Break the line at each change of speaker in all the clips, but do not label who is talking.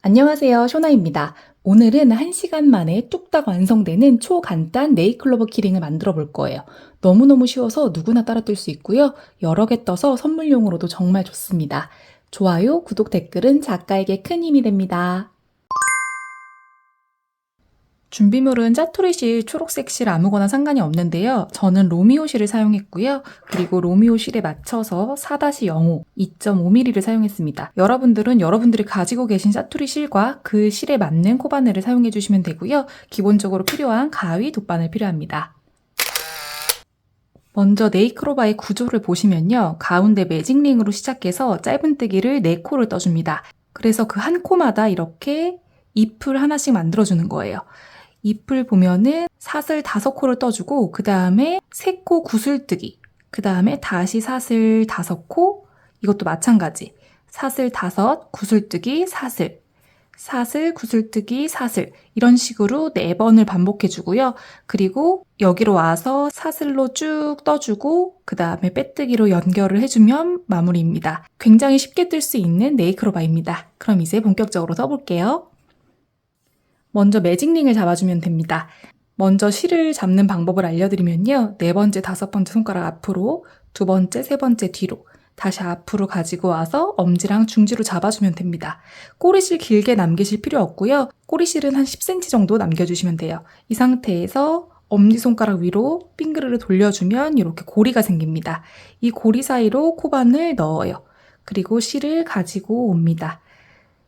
안녕하세요. 쇼나입니다. 오늘은 1시간 만에 뚝딱 완성되는 초간단 네이클로버 키링을 만들어 볼 거예요. 너무너무 쉬워서 누구나 따라 뜰 수 있고요. 여러 개 떠서 선물용으로도 정말 좋습니다. 좋아요, 구독, 댓글은 작가에게 큰 힘이 됩니다. 준비물은 짜투리 실, 초록색 실 아무거나 상관이 없는데요. 저는 로미오 실을 사용했고요. 그리고 로미오 실에 맞춰서 4-05, 2.5mm를 사용했습니다. 여러분들은 여러분들이 가지고 계신 짜투리 실과 그 실에 맞는 코바늘을 사용해 주시면 되고요. 기본적으로 필요한 가위, 돗바늘 필요합니다. 먼저 네이크로바의 구조를 보시면요. 가운데 매직링으로 시작해서 짧은뜨기를 4코를 떠줍니다. 그래서 그 한 코마다 이렇게 잎을 하나씩 만들어주는 거예요. 잎을 보면은 사슬 다섯 코를 떠주고 그 다음에 세 코 구슬뜨기 그 다음에 다시 사슬 다섯 코 이것도 마찬가지 사슬 다섯 구슬뜨기 사슬 사슬 구슬뜨기 사슬 이런 식으로 네 번을 반복해 주고요. 그리고 여기로 와서 사슬로 쭉 떠주고 그 다음에 빼뜨기로 연결을 해주면 마무리입니다. 굉장히 쉽게 뜰 수 있는 네이크로바입니다. 그럼 이제 본격적으로 써볼게요. 먼저 매직링을 잡아주면 됩니다. 먼저 실을 잡는 방법을 알려드리면요. 네 번째, 다섯 번째 손가락 앞으로, 두 번째, 세 번째 뒤로, 다시 앞으로 가지고 와서 엄지랑 중지로 잡아주면 됩니다. 꼬리실 길게 남기실 필요 없고요. 꼬리실은 한 10cm 정도 남겨주시면 돼요. 이 상태에서 엄지손가락 위로 빙그르르 돌려주면 이렇게 고리가 생깁니다. 이 고리 사이로 코반을 넣어요. 그리고 실을 가지고 옵니다.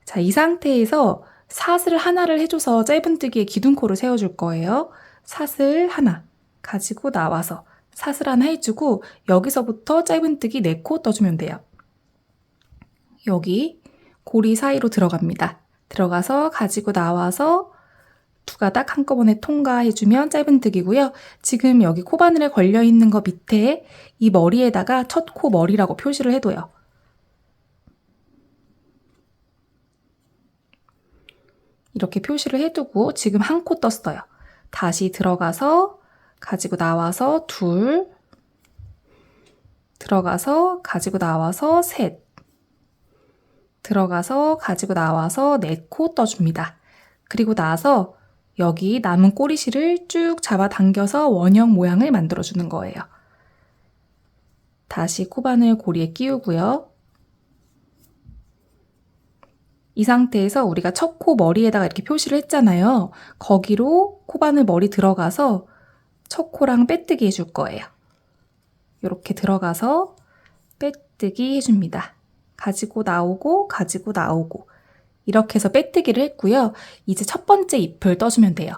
자, 이 상태에서 사슬 하나를 해줘서 짧은뜨기에 기둥코를 세워줄 거예요. 사슬 하나 가지고 나와서 사슬 하나 해주고 여기서부터 짧은뜨기 4코 떠주면 돼요. 여기 고리 사이로 들어갑니다. 들어가서 가지고 나와서 두 가닥 한꺼번에 통과해주면 짧은뜨기고요. 지금 여기 코바늘에 걸려있는 거 밑에 이 머리에다가 첫 코 머리라고 표시를 해둬요. 이렇게 표시를 해두고 지금 한 코 떴어요. 다시 들어가서 가지고 나와서 둘, 들어가서 가지고 나와서 셋, 들어가서 가지고 나와서 네 코 떠줍니다. 그리고 나서 여기 남은 꼬리실을 쭉 잡아 당겨서 원형 모양을 만들어주는 거예요. 다시 코바늘 고리에 끼우고요. 이 상태에서 우리가 첫 코 머리에다가 이렇게 표시를 했잖아요. 거기로 코바늘 머리 들어가서 첫 코랑 빼뜨기 해줄 거예요. 이렇게 들어가서 빼뜨기 해줍니다. 가지고 나오고 가지고 나오고 이렇게 해서 빼뜨기를 했고요. 이제 첫 번째 잎을 떠주면 돼요.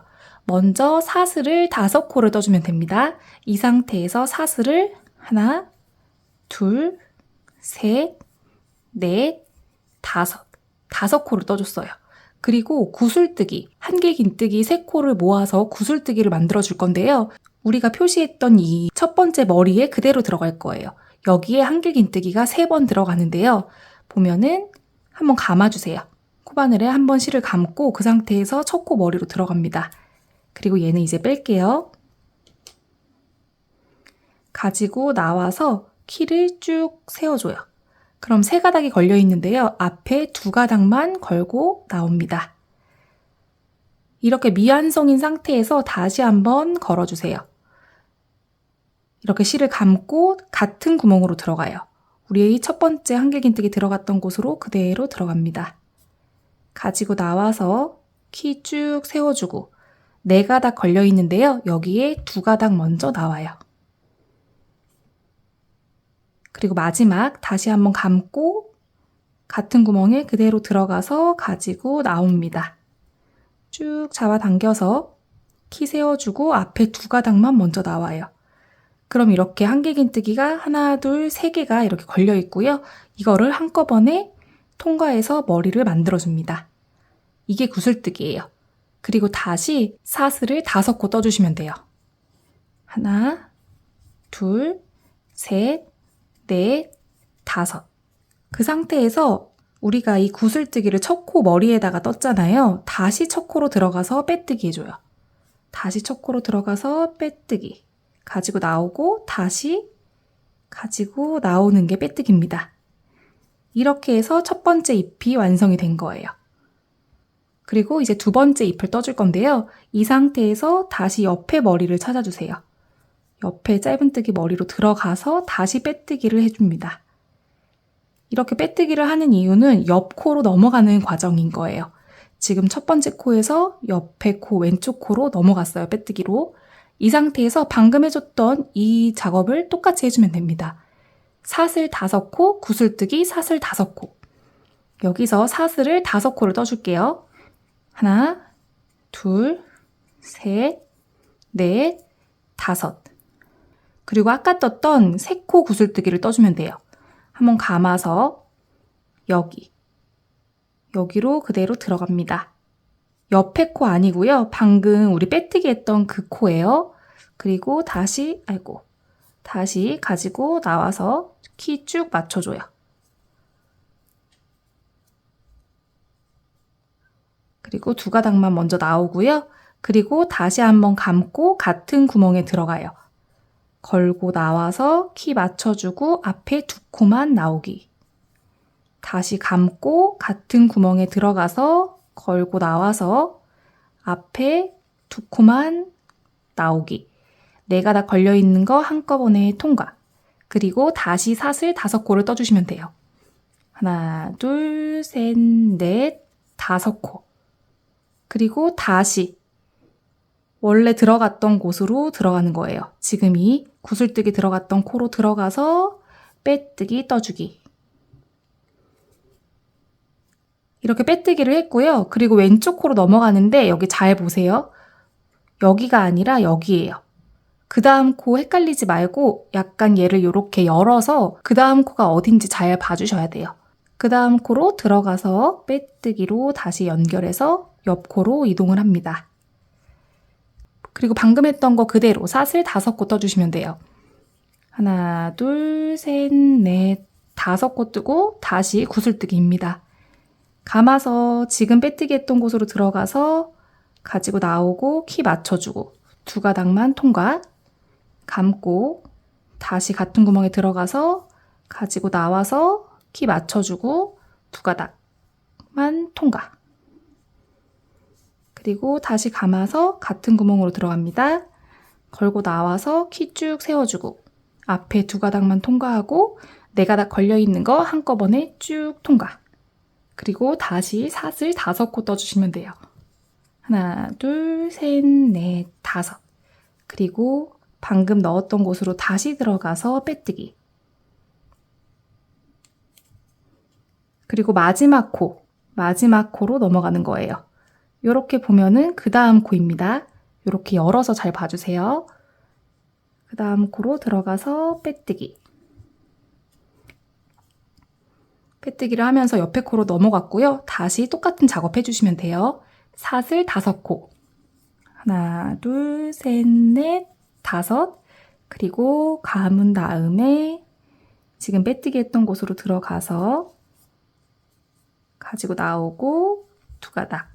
먼저 사슬을 다섯 코를 떠주면 됩니다. 이 상태에서 사슬을 하나, 둘, 셋, 넷, 다섯 다섯 코를 떠줬어요. 그리고 구슬뜨기, 한 개 긴뜨기 세 코를 모아서 구슬뜨기를 만들어 줄 건데요. 우리가 표시했던 이 첫 번째 머리에 그대로 들어갈 거예요. 여기에 한개 긴뜨기가 세 번 들어가는데요. 보면은 한번 감아주세요. 코바늘에 한 번 실을 감고 그 상태에서 첫 코 머리로 들어갑니다. 그리고 얘는 이제 뺄게요. 가지고 나와서 키를 쭉 세워줘요. 그럼 세 가닥이 걸려 있는데요. 앞에 두 가닥만 걸고 나옵니다. 이렇게 미완성인 상태에서 다시 한번 걸어주세요. 이렇게 실을 감고 같은 구멍으로 들어가요. 우리의 첫 번째 한길긴뜨기 들어갔던 곳으로 그대로 들어갑니다. 가지고 나와서 키 쭉 세워주고 네 가닥 걸려 있는데요. 여기에 두 가닥 먼저 나와요. 그리고 마지막 다시 한번 감고 같은 구멍에 그대로 들어가서 가지고 나옵니다. 쭉 잡아당겨서 키 세워주고 앞에 두 가닥만 먼저 나와요. 그럼 이렇게 한길긴뜨기가 하나, 둘, 세 개가 이렇게 걸려 있고요. 이거를 한꺼번에 통과해서 머리를 만들어줍니다. 이게 구슬뜨기예요. 그리고 다시 사슬을 다섯 코 떠주시면 돼요. 하나, 둘, 셋, 넷, 다섯. 그 상태에서 우리가 이 구슬뜨기를 첫 코 머리에다가 떴잖아요. 다시 첫 코로 들어가서 빼뜨기 해줘요. 다시 첫 코로 들어가서 빼뜨기. 가지고 나오고 다시 가지고 나오는 게 빼뜨기입니다. 이렇게 해서 첫 번째 잎이 완성이 된 거예요. 그리고 이제 두 번째 잎을 떠줄 건데요. 이 상태에서 다시 옆에 머리를 찾아주세요. 옆에 짧은뜨기 머리로 들어가서 다시 빼뜨기를 해줍니다. 이렇게 빼뜨기를 하는 이유는 옆 코로 넘어가는 과정인 거예요. 지금 첫 번째 코에서 옆에 코 왼쪽 코로 넘어갔어요. 빼뜨기로. 이 상태에서 방금 해줬던 이 작업을 똑같이 해주면 됩니다. 사슬 다섯 코, 구슬뜨기 사슬 다섯 코. 여기서 사슬을 다섯 코를 떠줄게요. 하나, 둘, 셋, 넷, 다섯. 그리고 아까 떴던 세코 구슬뜨기를 떠주면 돼요. 한번 감아서 여기, 여기로 그대로 들어갑니다. 옆에 코 아니고요. 방금 우리 빼뜨기 했던 그 코예요. 그리고 다시, 아이고, 다시 가지고 나와서 키 쭉 맞춰줘요. 그리고 두 가닥만 먼저 나오고요. 그리고 다시 한번 감고 같은 구멍에 들어가요. 걸고 나와서 키 맞춰주고 앞에 두 코만 나오기. 다시 감고 같은 구멍에 들어가서 걸고 나와서 앞에 두 코만 나오기. 네가 다 걸려 있는 거 한꺼번에 통과. 그리고 다시 사슬 다섯 코를 떠주시면 돼요. 하나, 둘, 셋, 넷, 다섯 코. 그리고 다시 원래 들어갔던 곳으로 들어가는 거예요. 지금이 구슬뜨기 들어갔던 코로 들어가서 빼뜨기 떠주기. 이렇게 빼뜨기를 했고요. 그리고 왼쪽 코로 넘어가는데 여기 잘 보세요. 여기가 아니라 여기예요. 그 다음 코 헷갈리지 말고 약간 얘를 이렇게 열어서 그 다음 코가 어딘지 잘 봐주셔야 돼요. 그 다음 코로 들어가서 빼뜨기로 다시 연결해서 옆 코로 이동을 합니다. 그리고 방금 했던 거 그대로 사슬 다섯 코 떠주시면 돼요. 하나, 둘, 셋, 넷, 다섯 코 뜨고 다시 구슬뜨기입니다. 감아서 지금 빼뜨기 했던 곳으로 들어가서 가지고 나오고 키 맞춰주고 두 가닥만 통과. 감고 다시 같은 구멍에 들어가서 가지고 나와서 키 맞춰주고 두 가닥만 통과. 그리고 다시 감아서 같은 구멍으로 들어갑니다. 걸고 나와서 키 쭉 세워주고 앞에 두 가닥만 통과하고 네 가닥 걸려 있는 거 한꺼번에 쭉 통과. 그리고 다시 사슬 다섯 코 떠주시면 돼요. 하나, 둘, 셋, 넷, 다섯. 그리고 방금 넣었던 곳으로 다시 들어가서 빼뜨기. 그리고 마지막 코, 마지막 코로 넘어가는 거예요. 이렇게 보면은 그 다음 코입니다. 이렇게 열어서 잘 봐주세요. 그 다음 코로 들어가서 빼뜨기. 빼뜨기를 하면서 옆에 코로 넘어갔고요. 다시 똑같은 작업 해주시면 돼요. 사슬 다섯 코. 하나, 둘, 셋, 넷, 다섯. 그리고 감은 다음에 지금 빼뜨기 했던 곳으로 들어가서 가지고 나오고 두 가닥.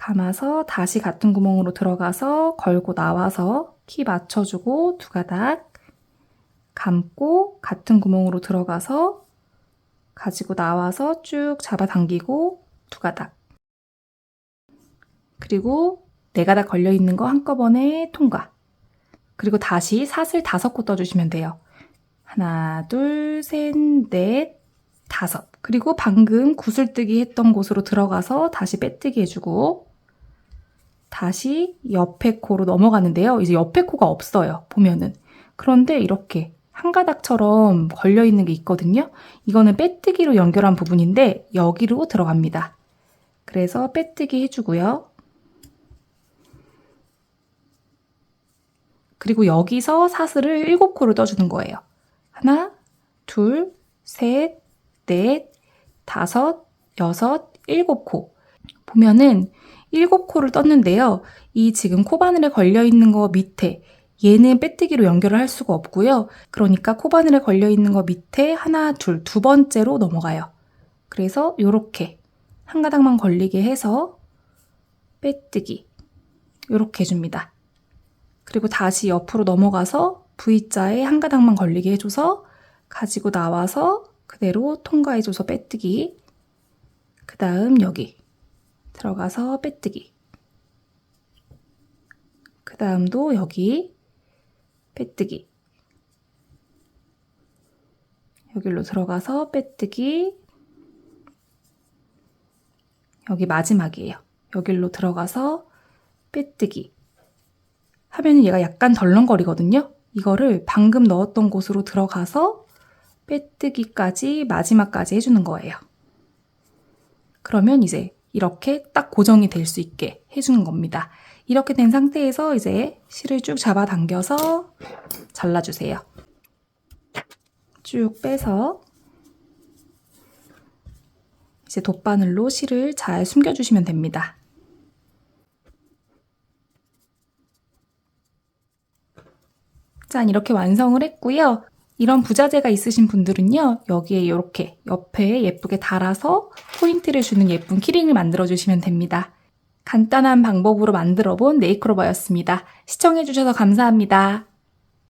감아서 다시 같은 구멍으로 들어가서 걸고 나와서 키 맞춰주고 두 가닥. 감고 같은 구멍으로 들어가서 가지고 나와서 쭉 잡아당기고 두 가닥. 그리고 네 가닥 걸려 있는 거 한꺼번에 통과. 그리고 다시 사슬 다섯 코 떠주시면 돼요. 하나, 둘, 셋, 넷, 다섯. 그리고 방금 구슬뜨기 했던 곳으로 들어가서 다시 빼뜨기 해주고 다시 옆에 코로 넘어가는데요. 이제 옆에 코가 없어요. 보면은. 그런데 이렇게 한 가닥처럼 걸려 있는 게 있거든요. 이거는 빼뜨기로 연결한 부분인데 여기로 들어갑니다. 그래서 빼뜨기 해주고요. 그리고 여기서 사슬을 7코를 떠주는 거예요. 하나, 둘, 셋, 넷, 다섯, 여섯, 일곱 코. 보면은 일곱 코를 떴는데요. 이 지금 코바늘에 걸려 있는 거 밑에 얘는 빼뜨기로 연결을 할 수가 없고요. 그러니까 코바늘에 걸려 있는 거 밑에 하나, 둘, 두 번째로 넘어가요. 그래서 이렇게 한 가닥만 걸리게 해서 빼뜨기 이렇게 해줍니다. 그리고 다시 옆으로 넘어가서 V자에 한 가닥만 걸리게 해줘서 가지고 나와서 그대로 통과해줘서 빼뜨기. 그 다음 여기 들어가서 빼뜨기. 그 다음도 여기 빼뜨기. 여기로 들어가서 빼뜨기. 여기 마지막이에요. 여기로 들어가서 빼뜨기. 하면 얘가 약간 덜렁거리거든요. 이거를 방금 넣었던 곳으로 들어가서 빼뜨기까지 마지막까지 해주는 거예요. 그러면 이제 이렇게 딱 고정이 될 수 있게 해주는 겁니다. 이렇게 된 상태에서 이제 실을 쭉 잡아당겨서 잘라주세요. 쭉 빼서 이제 돗바늘로 실을 잘 숨겨주시면 됩니다. 짠, 이렇게 완성을 했고요. 이런 부자재가 있으신 분들은요, 여기에 이렇게 옆에 예쁘게 달아서 포인트를 주는 예쁜 키링을 만들어 주시면 됩니다. 간단한 방법으로 만들어 본 네이크로버였습니다. 시청해주셔서 감사합니다.